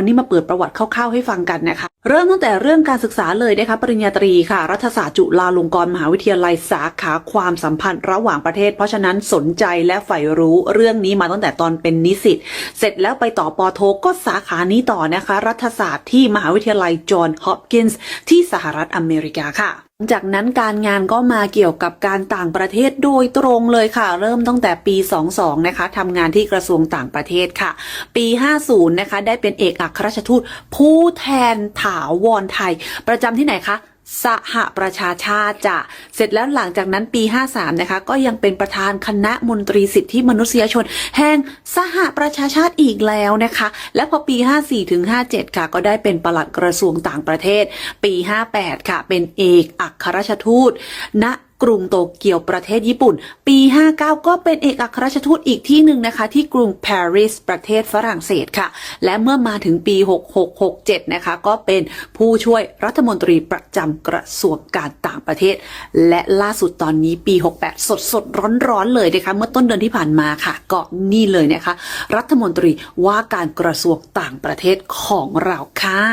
วันนี้มาเปิดประวัติคร่าวๆให้ฟังกันนะคะเริ่มตั้งแต่เรื่องการศึกษาเลยนะคะปริญญาตรีค่ะ รัฐศาสตร์จุฬาลงกรณ์มหาวิทยาลัยสาขาความสัมพันธ์ระหว่างประเทศ เพราะฉะนั้นสนใจและใฝ่รู้เรื่องนี้มาตั้งแต่ตอนเป็นนิสิตเสร็จแล้วไปต่อปอโทก็สาขานี้ต่อนะคะ รัฐศาสตร์ที่มหาวิทยาลัยจอห์นฮอปกินส์ที่สหรัฐอเมริกาค่ะจากนั้นการงานก็มาเกี่ยวกับการต่างประเทศโดยตรงเลยค่ะ เริ่มตั้งแต่ปี 22 นะคะทำงานที่กระทรวงต่างประเทศค่ะ ปี 50 นะคะ ได้เป็นเอกอัครราชทูตผู้แทนถาวรไทย ประจำที่ไหนคะสหประชาชาติจ้ะเสร็จแล้วหลังจากนั้นปี 53 นะคะ ก็ยังเป็นประธานคณะมนตรีสิทธิมนุษยชน แห่งสหประชาชาติอีกแล้วนะคะ และพอปี 54ถึง57 ค่ะ ก็ได้เป็นปลัดกระทรวงต่างประเทศ ปี 58 ค่ะ เป็นเอกอัครราชทูตณ กรุงโตเกียวประเทศญี่ปุ่น ปี 59 ก็เป็นเอกอัครราชทูตอีกที่หนึ่งนะคะ ที่กรุงปารีสประเทศฝรั่งเศสค่ะ และเมื่อมาถึงปี 6667 นะคะ ก็เป็นผู้ช่วยรัฐมนตรีประจำกระทรวงการต่างประเทศ และล่าสุดตอนนี้ปี 68 สดสดร้อนร้อนเลยนะคะ เมื่อต้นเดือนที่ผ่านมาค่ะก็นี่เลยนะคะ รัฐมนตรีว่าการกระทรวงต่างประเทศของเราค่ะ